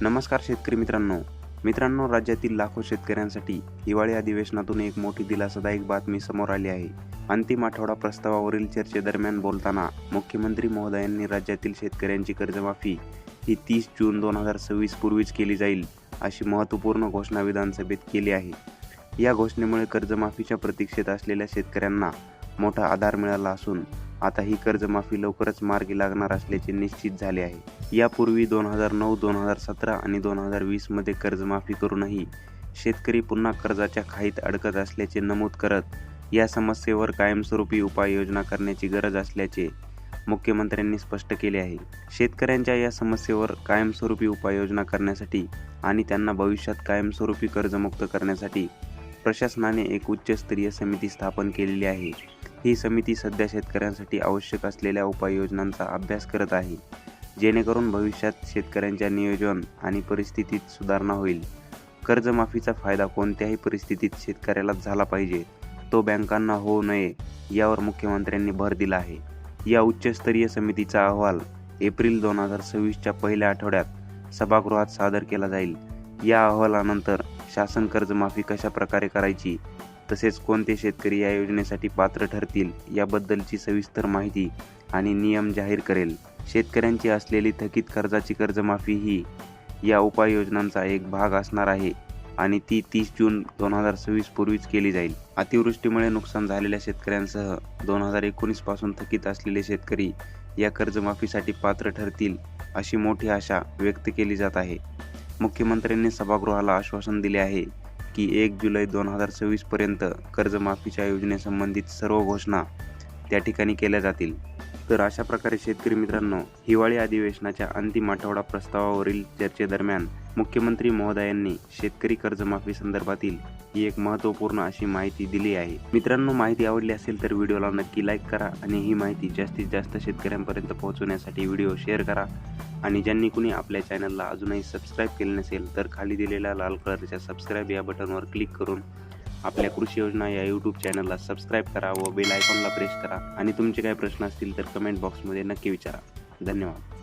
नमस्कार शेतकरी मित्रांनो. मित्रांनो राज्यातील लाखो शेतकऱ्यांसाठी हिवाळी अधिवेशनातून एक मोठी दिलासादायक बातमी समोर आली आहे. अंतिम आठवडा प्रस्तावावरील चर्चेदरम्यान बोलताना मुख्यमंत्री महोदयांनी राज्यातील शेतकऱ्यांची कर्जमाफी ही तीस जून दोन हजार सव्वीस पूर्वीच केली जाईल अशी महत्त्वपूर्ण घोषणा विधानसभेत केली आहे. या घोषणेमुळे कर्जमाफीच्या प्रतीक्षेत असलेल्या शेतकऱ्यांना मोठा आधार मिळाला असून आता ही कर्जमाफी लवकरच मार्गी लागणार असल्याचे निश्चित झाले आहे. यापूर्वी दोन हजार नऊ दोन हजार सतरा आणि दोन हजार वीसमध्ये कर्जमाफी करूनही शेतकरी पुन्हा कर्जाच्या खाईत अडकत असल्याचे नमूद करत या समस्येवर कायमस्वरूपी उपाययोजना करण्याची गरज असल्याचे मुख्यमंत्र्यांनी स्पष्ट केले आहे. शेतकऱ्यांच्या या समस्येवर कायमस्वरूपी उपाययोजना करण्यासाठी आणि त्यांना भविष्यात कायमस्वरूपी कर्जमुक्त करण्यासाठी प्रशासनाने एक उच्चस्तरीय समिती स्थापन केलेली आहे. ही समिती सध्या शेतकऱ्यांसाठी आवश्यक असलेल्या उपाययोजनांचा अभ्यास करत आहे जेणेकरून भविष्यात शेतकऱ्यांच्या नियोजन आणि परिस्थितीत सुधारणा होईल. कर्जमाफीचा फायदा कोणत्याही परिस्थितीत शेतकऱ्याला झाला पाहिजे तो बँकांना होऊ नये यावर मुख्यमंत्र्यांनी भर दिला आहे. या उच्चस्तरीय समितीचा अहवाल एप्रिल दोन हजार सव्वीसच्या पहिल्या आठवड्यात सभागृहात सादर केला जाईल. या अहवालानंतर शासन कर्जमाफी कशा प्रकारे करायची तसेच कोणते शेतकरी या योजनेसाठी पात्र ठरतील याबद्दलची सविस्तर माहिती आणि नियम जाहीर करेल. शेतकऱ्यांची असलेली थकीत कर्जाची कर्जमाफी ही या उपाययोजनांचा एक भाग असणार आहे आणि ती तीस जून दोन हजार सव्वीस पूर्वीच केली जाईल. अतिवृष्टीमुळे नुकसान झालेल्या शेतकऱ्यांसह दोन हजार एकोणीसपासून थकीत असलेले शेतकरी या कर्जमाफीसाठी पात्र ठरतील अशी मोठी आशा व्यक्त केली जात आहे. मुख्यमंत्र्यांनी सभागृहाला आश्वासन दिले आहे. की एक जुलै दोन हजार सव्वीसपर्यंत कर्जमाफीच्या योजनेसंबंधित सर्व घोषणा त्या ठिकाणी केल्या जातील. तर अशा प्रकारे शेतकरी मित्रांनो हिवाळी अधिवेशनाच्या अंतिम आठवडा प्रस्तावावरील चर्चेदरम्यान मुख्यमंत्री महोदयांनी शेतकरी कर्जमाफी संदर्भातील ही एक महत्त्वपूर्ण अशी माहिती दिली आहे. मित्रांनो माहिती आवडली असेल तर व्हिडिओला नक्की लाईक करा आणि ही माहिती जास्तीत जास्त शेतकऱ्यांपर्यंत पोहोचवण्यासाठी व्हिडिओ शेअर करा. आणि ज्यांनी कुणी आपल्या चॅनलला अजूनही सबस्क्राईब केले नसेल तर खाली दिलेल्या लाल कलरच्या सबस्क्राईब या बटनवर क्लिक करून आपल्या कृषी योजना या यूट्यूब चॅनलला सबस्क्राईब करा व बेल आयकॉनला प्रेस करा. आणि तुमचे काही प्रश्न असतील तर कमेंट बॉक्समध्ये नक्की विचारा. धन्यवाद.